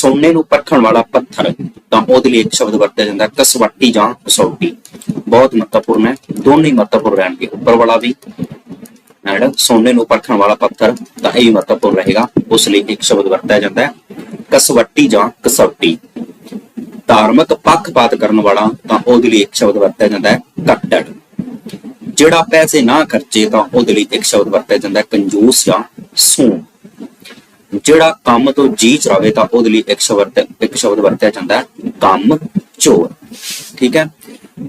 ਸੋਨੇ ਨੂੰ ਪਰਖਣ ਵਾਲਾ ਪੱਥਰ, ਤਾਂ ਉਹਦੇ ਲਈ ਇੱਕ ਸ਼ਬਦ ਵਰਤਿਆ ਜਾਂਦਾ, ਕਸਵੱਟੀ ਜਾਂ ਕਸੌਟੀ। ਬਹੁਤ ਮਹੱਤਵਪੂਰਨ ਹੈ, ਦੋਨੇ ਹੀ ਮਹੱਤਵਪੂਰਨ ਰਹਿਣਗੇ। ਉੱਪਰ ਵਾਲਾ ਵੀ, ਐਂਡ ਸੋਨੇ ਨੂੰ ਪਰਖਣ ਵਾਲਾ ਪੱਥਰ, ਤਾਂ ਇਹ ਮਹੱਤਵਪੂਰਨ ਰਹੇਗਾ। ਉਸ ਲਈ ਇੱਕ ਸ਼ਬਦ ਵਰਤਿਆ ਜਾਂਦਾ ਹੈ, ਕਸਵੱਟੀ ਜਾਂ ਕਸੌਟੀ। ਧਾਰਮਿਕ ਪੱਖਪਾਤ ਕਰਨ ਵਾਲਾ, ਤਾਂ ਉਹਦੇ ਲਈ ਇੱਕ ਸ਼ਬਦ ਵਰਤਿਆ ਜਾਂਦਾ ਹੈ, ਕੱਟੜ। ਜਿਹੜਾ ਪੈਸੇ ਨਾ ਖਰਚੇ, ਤਾਂ ਉਹਦੇ ਲਈ ਇੱਕ ਸ਼ਬਦ ਵਰਤਿਆ ਜਾਂਦਾ ਹੈ, ਕੰਜੂਸ ਜਾਂ ਸੂਮ ਜਿਹੜਾ ਕੰਮ ਤੋਂ ਜੀ ਚਰਾਵੇ ਤਾਂ ਉਹਦੇ ਲਈ ਇੱਕ ਸ਼ਬਦ ਇੱਕ ਸ਼ਬਦ ਵਰਤਿਆ ਜਾਂਦਾ ਹੈ, ਕੰਮ ਚੋਰ। ਠੀਕ ਹੈ?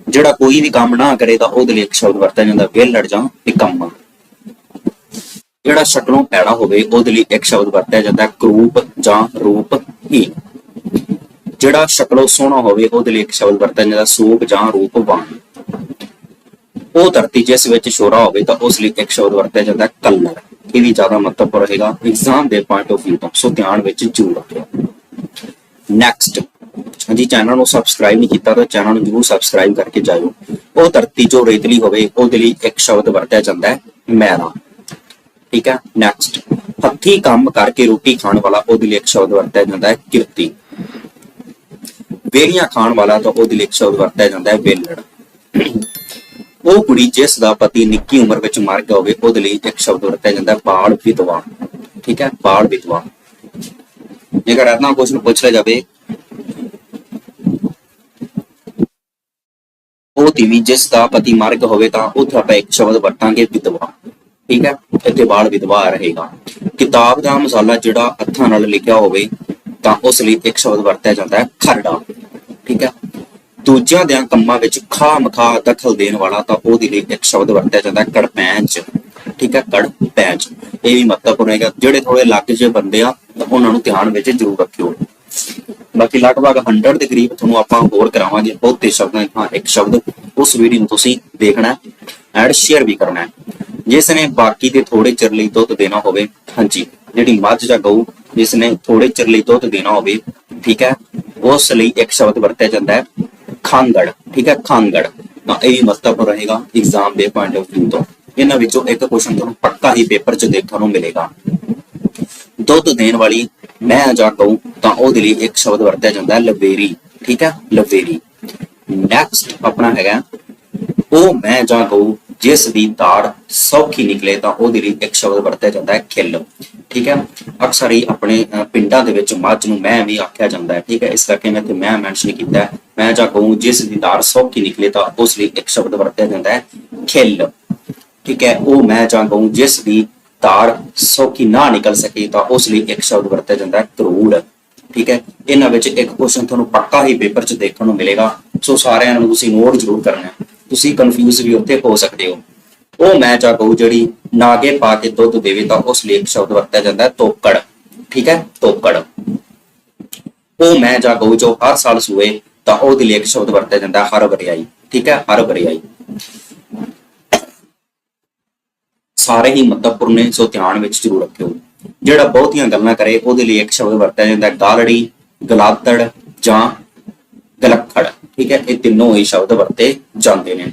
ਜਿਹੜਾ ਕੋਈ ਵੀ ਕੰਮ ਨਾ ਕਰੇ ਤਾਂ ਉਹਦੇ ਲਈ ਇੱਕ ਸ਼ਬਦ ਵਰਤਿਆ ਜਾਂਦਾ ਵਿਹਲੜ ਜਾਂ ਨਿਕੰਮਾ ਜਿਹੜਾ ਸ਼ਕਲੋਂ ਪੈੜਾ ਹੋਵੇ, ਉਹਦੇ ਲਈ ਇੱਕ ਸ਼ਬਦ ਵਰਤਿਆ ਜਾਂਦਾ, ਕਰੂਪ ਜਾਂ ਰੂਪ ਹੀ ਜਿਹੜਾ ਸ਼ਕਲੋਂ ਸੋਹਣਾ ਹੋਵੇ, ਉਹਦੇ ਲਈ ਇੱਕ ਸ਼ਬਦ ਵਰਤਿਆ ਜਾਂਦਾ, ਸੂਪ ਜਾਂ ਰੂਪਵਾਨ ਉਹ ਧਰਤੀ ਜਿਸ ਵਿੱਚ ਸ਼ੋਰਾ ਹੋਵੇ ਤਾਂ ਉਸ ਲਈ ਇੱਕ ਸ਼ਬਦ ਵਰਤਿਆ ਜਾਂਦਾ, ਕਲਰ। ਇਹ ਵੀ ਜ਼ਿਆਦਾ ਮਹੱਤਵਪੂਰਨ ਰਹੇਗਾ ਐਗਜ਼ਾਮ ਦੇ ਪੁਆਇੰਟ ਆਫ View ਤੋਂ। ਸੋ ਧਿਆਨ ਵਿੱਚ ਜ਼ਰੂਰ ਰੱਖਿਓ। ਨੈਕਸਟ ਹਾਂਜੀ ਚੈਨਲ ਨੂੰ ਸਬਸਕ੍ਰਾਈਬ ਨਹੀਂ ਕੀਤਾ ਤਾਂ ਚੈਨਲ ਨੂੰ ਜ਼ਰੂਰ ਸਬਸਕ੍ਰਾਈਬ ਕਰਕੇ ਜਾਇਓ। ਉਹ ਧਰਤੀ ਜੋ ਰੇਤਲੀ ਹੋਵੇ, ਉਹਦੇ ਲਈ ਇੱਕ ਸ਼ਬਦ ਵਰਤਿਆ ਜਾਂਦਾ ਹੈ ਮੈਰਾ ਠੀਕ ਹੈ? ਨੈਕਸਟ ਹੱਥੀ ਕੰਮ ਕਰਕੇ ਰੋਟੀ ਖਾਣ ਵਾਲਾ ਉਹਦੇ ਲਈ ਇੱਕ ਸ਼ਬਦ ਵਰਤਿਆ ਜਾਂਦਾ ਹੈ, ਕਿਰਤੀ। ਵੇਲੀਆਂ ਖਾਣ ਵਾਲਾ ਤਾਂ ਉਹਦੇ ਲਈ ਇੱਕ ਸ਼ਬਦ ਵਰਤਿਆ ਜਾਂਦਾ ਹੈ, ਵੇਲੜ। ਉਹ ਕੁੜੀ ਜਿਸ ਦਾ ਪਤੀ ਨਿੱਕੀ ਉਮਰ ਵਿੱਚ ਮਰ ਗਿਆ ਹੋਵੇ, ਉਹਦੇ ਲਈ ਇੱਕ ਸ਼ਬਦ ਵਰਤਿਆ ਜਾਂਦਾ ਹੈ, ਬਾਲ ਵਿਧਵਾ। ਠੀਕ ਹੈ? ਬਾਲ ਵਿਧਵਾ। ਜੇਕਰ ਇਤਨਾ ਕੁਐਸਚਨ ਪੁੱਛ ਲਿਆ ਜਾਵੇ, ਉਹ ਤੀਵੀ ਜਿਸ ਦਾ ਪਤੀ ਮਰ ਗਿਆ ਹੋਵੇ, ਤਾਂ ਉੱਥੇ ਆਪਾਂ ਇੱਕ ਸ਼ਬਦ ਵਰਤਾਂਗੇ, ਵਿਧਵਾ। ਠੀਕ ਹੈ? ਇੱਥੇ ਬਾਲ ਵਿਧਵਾ ਰਹੇਗਾ। ਕਿਤਾਬ ਦਾ ਮਸਾਲਾ ਜਿਹੜਾ ਹੱਥਾਂ ਨਾਲ ਲਿਖਿਆ ਹੋਵੇ, ਤਾਂ ਉਸ ਲਈ ਇੱਕ ਸ਼ਬਦ ਵਰਤਿਆ ਜਾਂਦਾ ਹੈ, ਖਰੜਾ। ਠੀਕ ਹੈ? ਦੂਜਿਆਂ ਦੇ ਕੰਮਾਂ ਵਿੱਚ ਖਾ ਮਖਾ ਦਖਲ ਦੇਣ ਵਾਲਾ ਤਾਂ ਉਹਦੇ ਲਈ ਇੱਕ ਸ਼ਬਦ ਵਰਤਿਆ ਜਾਂਦਾ ਹੈ ਕੜਪੈਂਚ ਠੀਕ ਹੈ ਕੜਪੈਂਚ ਇਹ ਵੀ ਮਹੱਤਵਪੂਰਨ ਹੈਗਾ। ਜਿਹੜੇ ਥੋੜੇ ਲੱਗ ਜੇ ਬੰਦੇ ਆ, ਤਾਂ ਉਹਨਾਂ ਨੂੰ ਧਿਆਨ ਵਿੱਚ ਜ਼ਰੂਰ ਰੱਖਿਓ। ਬਾਕੀ ਲਗਭਗ 100 ਦੇ ਕਰੀਬ ਤੁਹਾਨੂੰ ਆਪਾਂ ਹੋਰ ਕਰਾਵਾਂਗੇ। ਬਹੁਤੇ ਸ਼ਬਦਾਂ ਹਾਂ, ਇੱਕ ਸ਼ਬਦ ਉਸ ਵੀਡੀਓ ਨੂੰ ਤੁਸੀਂ ਦੇਖਣਾ ਹੈ। ਐਂਡ ਸ਼ੇਅਰ ਵੀ ਕਰਨਾ ਹੈ। ਜਿਸ ਨੇ ਬਾਕੀ ਦੇ ਥੋੜੇ ਚਿਰ ਲਈ ਦੁੱਧ ਦੇਣਾ ਹੋਵੇ, ਹਾਂਜੀ, ਜਿਹੜੀ ਮੱਝ ਜਾਂ ਗਊ ਜਿਸ ਨੇ ਥੋੜੇ ਚਿਰ ਲਈ ਦੁੱਧ ਦੇਣਾ ਹੋਵੇ, ਠੀਕ ਹੈ, ਉਸ ਲਈ ਇੱਕ ਸ਼ਬਦ ਵਰਤਿਆ ਜਾਂਦਾ ਹੈ। ਖਾਂਗੜ ਠੀਕ ਹੈ ਖਾਂਗੜ ਤਾਂ ਇਹ ਵੀ ਮਹੱਤਵਪੂਰਨ ਰਹੇਗਾ ਐਗਜ਼ਾਮ ਦੇ ਪੁਆਇੰਟ ਆਫ ਵਿਊ ਤੋਂ। ਇਹਨਾਂ ਵਿੱਚੋਂ ਇੱਕ ਕੁਐਸਚਨ ਤੁਹਾਨੂੰ ਪੱਕਾ ਹੀ ਪੇਪਰ 'ਚ ਦੇਖਣ ਨੂੰ ਮਿਲੇਗਾ। ਦੁੱਧ ਦੇਣ ਵਾਲੀ ਮੈਂ ਜਾਂ ਗਊ ਤਾਂ ਉਹਦੇ ਲਈ ਇੱਕ ਸ਼ਬਦ ਵਰਤਿਆ ਜਾਂਦਾ ਹੈ ਲਵੇਰੀ ਠੀਕ ਹੈ ਲਵੇਰੀ ਨੈਕਸਟ ਆਪਣਾ ਹੈਗਾ, ਉਹ ਮੈਂ ਜਾਂ ਕਹੂੰ, ਜਿਸ ਦੀ ਤਾੜ ਸੌਖੀ ਨਿਕਲੇ ਤਾਂ ਉਹਦੇ ਲਈ ਇੱਕ ਸ਼ਬਦ ਵਰਤਿਆ ਜਾਂਦਾ ਹੈ, ਖਿੱਲ। ਠੀਕ ਹੈ? ਅਕਸਰ ਹੀ ਆਪਣੇ ਪਿੰਡਾਂ ਦੇ ਵਿੱਚ ਮੱਝ ਨੂੰ ਮੈਂ ਵੀ ਆਖਿਆ ਜਾਂਦਾ ਹੈ, ਠੀਕ ਹੈ? ਇਸ ਕਰਕੇ ਮੈਂ ਤੇ ਮੈਂ ਮੈਂਸ਼ਨ ਕੀਤਾ ਮੈਂ ਜਾਂ ਗਊ ਜਿਸ ਦੀ ਤਾੜ ਸੌਖੀ ਨਿਕਲੇ ਤਾਂ ਉਸ ਲਈ ਇੱਕ ਸ਼ਬਦ ਵਰਤਿਆ ਜਾਂਦਾ ਹੈ, ਖਿੱਲ। ਠੀਕ ਹੈ? ਉਹ ਮੈਂ ਜਾਂ ਗਊ ਜਿਸ ਦੀ ਤਾਰ ਸੌਖੀ ਨਾ ਨਿਕਲ ਸਕੇ ਤਾਂ ਉਸ ਲਈ ਇੱਕ ਸ਼ਬਦ ਵਰਤਿਆ ਜਾਂਦਾ ਹੈ ਕਰੂੜ ਠੀਕ ਹੈ? ਇਹਨਾਂ ਵਿੱਚ ਇੱਕ ਕੁਐਸਚਨ ਤੁਹਾਨੂੰ ਪੱਕਾ ਹੀ ਪੇਪਰ 'ਚ ਦੇਖਣ ਨੂੰ ਮਿਲੇਗਾ। ਸੋ ਸਾਰਿਆਂ ਨੂੰ ਤੁਸੀਂ ਨੋਟ ਜ਼ਰੂਰ ਕਰਨਾ ਹੈ। ਤੁਸੀਂ ਕਨਫਿਊਜ਼ ਵੀ ਉੱਥੇ ਹੋ ਸਕਦੇ ਹੋ। ਉਹ ਮੈਂ ਜਾਂ ਜਿਹੜੀ ਨਾਗੇ ਪਾ ਕੇ ਦੁੱਧ ਦੇਵੇ ਤਾਂ ਉਸ ਲਈ ਇੱਕ ਸ਼ਬਦ ਵਰਤਿਆ ਜਾਂਦਾ ਹੈ, ਤੋਕੜ। ਠੀਕ ਹੈ? ਤੋਕੜ। ਉਹ ਮੈਂ ਜਾਗੂ ਜੋ ਹਰ ਸਾਲ ਸੂਏ ਤਾਂ ਉਹਦੇ ਲਈ ਇੱਕ ਸ਼ਬਦ ਵਰਤਿਆ ਜਾਂਦਾ ਹੈ, ਹਰ ਵਰਿਆਈ ਠੀਕ ਹੈ? ਹਰ ਵਰਿਆਈ ਸਾਰੇ ਹੀ ਮਹੱਤਵਪੂਰਨ ਨੇ, ਸੋ ਧਿਆਨ ਵਿੱਚ ਜ਼ਰੂਰ ਰੱਖਿਓ। ਜਿਹੜਾ ਬਹੁਤੀਆਂ ਗੱਲਾਂ ਕਰੇ, ਉਹਦੇ ਲਈ ਇੱਕ ਸ਼ਬਦ ਵਰਤਿਆ ਜਾਂਦਾ ਗਾਲੜੀ, ਗਲਾਤੜ ਜਾਂ ਗਲੱਖੜ। ਠੀਕ ਹੈ? ਇਹ ਤਿੰਨੋਂ ਹੀ ਸ਼ਬਦ ਵਰਤੇ ਜਾਂਦੇ ਨੇ।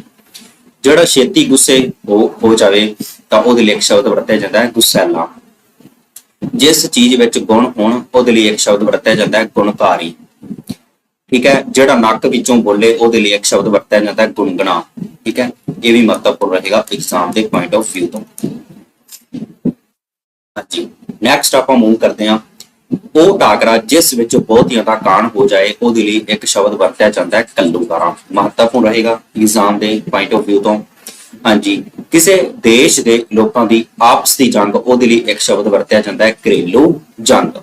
ਜਿਹੜਾ ਛੇਤੀ ਗੁੱਸੇ ਹੋ ਹੋ ਜਾਵੇ ਤਾਂ ਉਹਦੇ ਲਈ ਇੱਕ ਸ਼ਬਦ ਵਰਤਿਆ ਜਾਂਦਾ ਹੈ, ਗੁੱਸੈਲਾ। ਜਿਸ ਚੀਜ਼ ਵਿੱਚ ਗੁਣ ਹੋਣ, ਉਹਦੇ ਲਈ ਇੱਕ ਸ਼ਬਦ ਵਰਤਿਆ ਜਾਂਦਾ ਹੈ, ਗੁਣਕਾਰੀ। ਠੀਕ ਹੈ? ਜਿਹੜਾ ਨੱਕ ਵਿੱਚੋਂ ਬੋਲੇ, ਉਹਦੇ ਲਈ ਇੱਕ ਸ਼ਬਦ ਵਰਤਿਆ ਜਾਂਦਾ ਹੈ, ਗੁੰਗਣਾ। ਠੀਕ ਹੈ? ਇਹ ਵੀ ਮਹੱਤਵਪੂਰਨ ਰਹੇਗਾ ਐਗਜ਼ਾਮ ਦੇ ਪੁਆਇੰਟ ਆਫ View ਤੋਂ। ਹਾਂਜੀ। ਨੈਕਸਟ ਆਪਾਂ ਮੂਵ ਕਰਦੇ ਹਾਂ। ਉਹ ਟਾਕਰਾ ਜਿਸ ਵਿੱਚ ਬਹੁਤੀਆਂ ਦਾ ਕਾਣ ਹੋ ਜਾਏ, ਉਹਦੇ ਲਈ ਇੱਕ ਸ਼ਬਦ ਵਰਤਿਆ ਜਾਂਦਾ ਹੈ ਕੱਲੂਕਾਰਾ ਮਹੱਤਵਪੂਰਨ ਰਹੇਗਾ ਐਗਜ਼ਾਮ ਦੇ ਪੁਆਇੰਟ ਆਫ View ਤੋਂ। ਹਾਂਜੀ, ਕਿਸੇ ਦੇਸ਼ ਦੇ ਲੋਕਾਂ ਦੀ ਆਪਸ ਦੀ ਜੰਗ, ਉਹਦੇ ਲਈ ਇੱਕ ਸ਼ਬਦ ਵਰਤਿਆ ਜਾਂਦਾ ਹੈ, ਘਰੇਲੂ ਜੰਗ।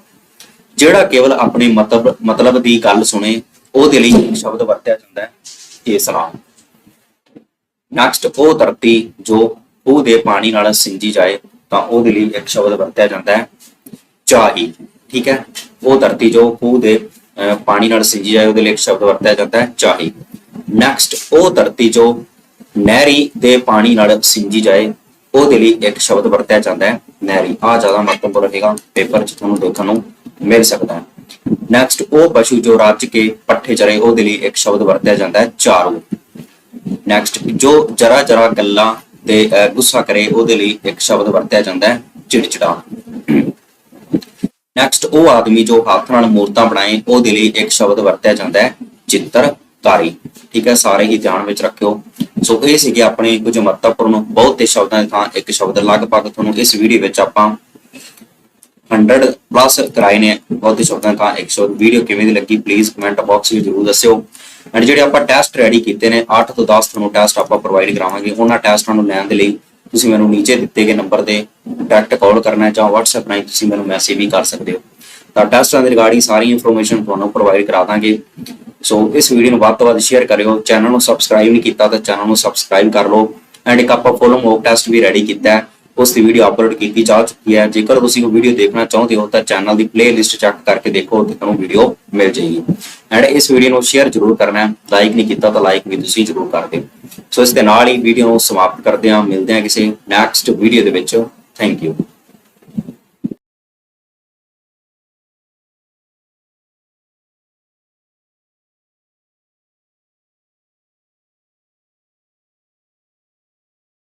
ਜਿਹੜਾ ਕੇਵਲ ਆਪਣੇ ਮਤਲਬ ਮਤਲਬ ਦੀ ਗੱਲ ਸੁਣੇ, ਉਹਦੇ ਲਈ ਇੱਕ ਸ਼ਬਦ ਵਰਤਿਆ ਜਾਂਦਾ ਹੈ ਇਸਲਾਮ ਨੈਕਸਟ ਉਹ ਧਰਤੀ ਜੋ ਉਹ ਦੇ ਪਾਣੀ ਨਾਲ ਸਿੰਜੀ ਜਾਏ, ਤਾਂ ਉਹਦੇ ਲਈ ਇੱਕ ਸ਼ਬਦ ਵਰਤਿਆ ਜਾਂਦਾ ਹੈ, ਚਾਹੀ। ਠੀਕ ਹੈ? ਉਹ ਧਰਤੀ ਜੋ ਖੂਹ ਦੇ ਅਹ, ਪਾਣੀ ਨਾਲ ਸਿੰਜੀ ਜਾਏ ਉਹਦੇ ਲਈ ਇੱਕ ਸ਼ਬਦ ਵਰਤਿਆ ਜਾਂਦਾ ਹੈ ਚਾਹੀ। ਨੈਕਸਟ ਉਹ ਧਰਤੀ ਜੋ ਨਹਿਰੀ ਦੇ ਪਾਣੀ ਨਾਲ ਸਿੰਜੀ ਜਾਏ ਉਹਦੇ ਲਈ ਇੱਕ ਸ਼ਬਦ ਵਰਤਿਆ ਜਾਂਦਾ ਹੈ ਨਹਿਰੀ। ਆ ਜ਼ਿਆਦਾ ਮਹੱਤਵਪੂਰਨ ਰਹੇਗਾ ਪੇਪਰ 'ਚ ਤੁਹਾਨੂੰ ਦੇਖਣ ਨੂੰ ਮਿਲ ਸਕਦਾ ਹੈ। ਨੈਕਸਟ ਉਹ ਪਸ਼ੂ ਜੋ ਰੱਜ ਕੇ ਪੱਠੇ ਚਰੇ ਉਹਦੇ ਲਈ ਇੱਕ ਸ਼ਬਦ ਵਰਤਿਆ ਜਾਂਦਾ ਹੈ ਚਾਰੂ ਨੈਕਸਟ ਜੋ ਜਰਾ ਜਰਾ ਗੱਲਾਂ ਤੇ ਅਹ, ਗੁੱਸਾ ਕਰੇ ਉਹਦੇ ਲਈ ਇੱਕ ਸ਼ਬਦ ਵਰਤਿਆ ਜਾਂਦਾ ਹੈ ਚਿੜਚਿੜਾ। ਨੈਕਸਟ ਉਹ ਆਦਮੀ ਜੋ ਹੱਥ ਨਾਲ ਮੂਰਤਾਂ ਬਣਾਏ, ਉਹਦੇ ਲਈ ਇੱਕ ਸ਼ਬਦ ਵਰਤਿਆ ਜਾਂਦਾ ਹੈ, ਚਿੱਤਰਕਾਰੀ। ਠੀਕ ਹੈ, ਸਾਰੇ ਹੀ ਧਿਆਨ ਵਿੱਚ ਰੱਖਿਓ। ਸੋ ਇਹ ਸੀਗੇ ਆਪਣੇ ਕੁਝ ਮਹੱਤਵਪੂਰਨ ਬਹੁਤੇ ਸ਼ਬਦਾਂ ਦੀ ਥਾਂ, ਇੱਕ ਸ਼ਬਦ ਲਗਭਗ ਤੁਹਾਨੂੰ ਇਸ ਵੀਡੀਓ ਵਿੱਚ ਆਪਾਂ 100 ਪਲੱਸ ਕਰਾਏ ਨੇ ਬਹੁਤੇ ਸ਼ਬਦਾਂ ਦਾ ਇੱਕ ਸ਼ਬਦ ਵੀਡੀਓ ਕਿਵੇਂ ਦੀ ਲੱਗੀ ਪਲੀਜ਼ ਕਮੈਂਟ ਬਾਕਸ ਵਿੱਚ ਜਰੂਰ ਦੱਸਿਓ। ਐਂਡ ਜਿਹੜੇ ਆਪਾਂ ਟੈਸਟ ਰੈਡੀ ਕੀਤੇ ਨੇ 8 ਤੋਂ 10 ਤੁਹਾਨੂੰ ਟੈਸਟ ਆਪਾਂ ਪ੍ਰੋਵਾਈਡ ਕਰਾਵਾਂਗੇ, ਉਹਨਾਂ ਟੈਸਟਾਂ ਨੂੰ ਲੈਣ ਦੇ ਲਈ ਤੁਸੀਂ ਮੈਨੂੰ ਨੀਚੇ ਦਿੱਤੇ ਗਏ ਨੰਬਰ ਤੇ ਡਾਇਰੈਕਟ ਕਾਲ ਕਰਨਾ ਹੈ ਜਾਂ WhatsApp ਰਾਹੀਂ ਤੁਸੀਂ ਮੈਨੂੰ ਮੈਸੇਜ ਵੀ ਕਰ ਸਕਦੇ ਹੋ। ਤਾਂ ਟੈਸਟਾਂ ਦੇ ਰਿਗਾਰਡਿੰਗ ਸਾਰੀ ਇਨਫੋਰਮੇਸ਼ਨ ਤੁਹਾਨੂੰ ਪ੍ਰੋਵਾਈਡ ਕਰਾ ਦਾਂਗੇ। ਸੋ ਇਸ ਵੀਡੀਓ ਨੂੰ ਵੱਧ ਤੋਂ ਵੱਧ ਸ਼ੇਅਰ ਕਰਿਓ। ਚੈਨਲ ਨੂੰ ਸਬਸਕ੍ਰਾਈਬ ਨਹੀਂ ਕੀਤਾ ਤਾਂ ਚੈਨਲ ਨੂੰ ਸਬਸਕ੍ਰਾਈਬ ਕਰ ਲਓ। ਐਂਡ ਇੱਕ ਆਪਾਂ ਫੁੱਲ ਮੌਕ ਟੈਸਟ ਵੀ ਰੈਡੀ ਕੀਤਾ ਹੈ। ਉਸ ਦੀ ਵੀਡੀਓ ਅਪਲੋਡ ਕੀਤੀ ਜਾ ਚੁੱਕੀ ਹੈ। ਜੇਕਰ ਤੁਸੀਂ ਉਹ ਵੀਡੀਓ ਦੇਖਣਾ ਚਾਹੁੰਦੇ ਹੋ, ਤਾਂ ਚੈਨਲ ਦੀ ਪਲੇਲਿਸਟ ਚੈੱਕ ਕਰਕੇ ਦੇਖੋ ਤੇ ਤੁਹਾਨੂੰ ਵੀਡੀਓ ਮਿਲ ਜਾਏਗੀ। ਐਂਡ ਇਸ ਵੀਡੀਓ ਨੂੰ ਸ਼ੇਅਰ ਜ਼ਰੂਰ ਕਰਨਾ ਹੈ। ਲਾਈਕ ਨਹੀਂ ਕੀਤਾ ਤਾਂ ਲਾਈਕ ਵੀ ਤੁਸੀਂ ਜ਼ਰੂਰ ਕਰ ਦਿਓ। ਸੋ ਇਸ ਦੇ ਨਾਲ ਹੀ ਵੀਡੀਓ ਨੂੰ ਸਮਾਪਤ ਕਰਦੇ ਹਾਂ। ਮਿਲਦੇ ਹਾਂ ਕਿਸੇ ਨੈਕਸਟ ਵੀਡੀਓ ਦੇ ਵਿੱਚ। Thank you